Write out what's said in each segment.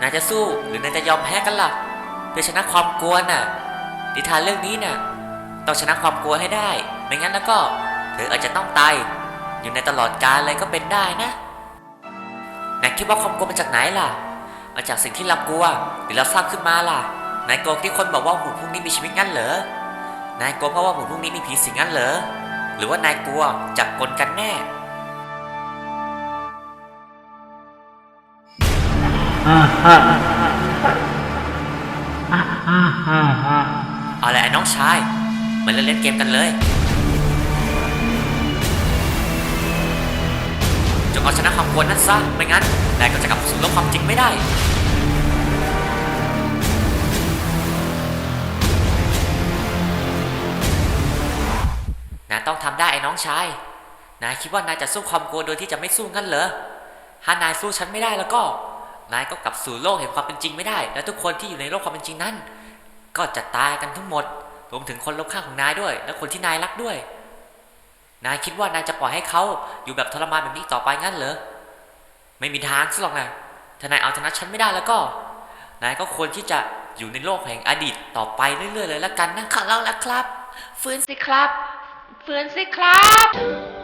นายจะสู้หรือนายจะยอมแพ้กันล่ะเพื่อชนะความกลัวน่ะ นิทานเรื่องนี้น่ะต้องชนะความกลัวให้ได้ ไม่งั้นแล้วก็เธออาจจะต้องตายอยู่ในตลอดกาลเลยก็เป็นได้นะนายคิดว่าความกลัวมาจากไหนล่ะ มาจากสิ่งที่เรากลัวหรือเราสร้างขึ้นมาล่ะ นายกลัวที่คนบอกว่าหุ่นพวกนี้มีชีวิตงั้นเหรอ นายกลัวเพราะว่าหุ่นพวกนี้มีผีสิงงั้นเหรอ หรือว่านายกลัวจับกลกันแน่ เอาละไอ้น้องชายมาเล่นเล่นเกมกันเลย จงเอาชนะความกวนั้นซะ ไม่งั้นนายก็จะกลับสู่โลกความจริงไม่ได้นายต้องทำได้ไอ้น้องชาย นายคิดว่านายจะสู้ความกลัวโดยที่จะไม่สู้งั้นเหรอ ถ้านายสู้ฉันไม่ได้แล้วก็ นายก็กลับสู่โลกแห่งความเป็นจริงไม่ได้ และทุกคนที่อยู่ในโลกความเป็นจริงนั้น ก็จะตายกันทั้งหมดรวมถึงคนรอบข้างของนายด้วย และคนที่นายรักด้วย นายคิดว่านายจะปล่อยให้เขาอยู่แบบทรมานแบบนี้ต่อไปงั้นเหรอไม่มีทางสิหรอกนะถ้านายเอาชนะฉันไม่ได้แล้วก็ นายก็ควรที่จะอยู่ในโลกแห่งอดีตต่อไปเรื่อยๆเลยละกันนะขอร้องแล้วครับ ฟื้นสิครับ ฟื้นสิครับ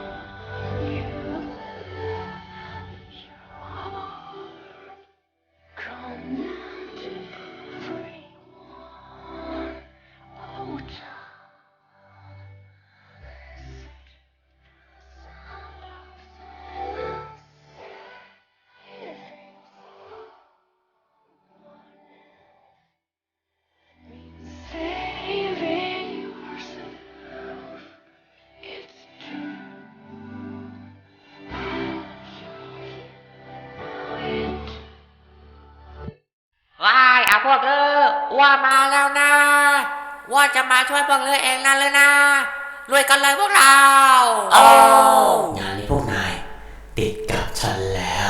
วกเลอว่ามาแล้วนะ ว่าจะมาช่วยพวกเลอเองนั่นเลยนะรวยกันเลยพวกเรา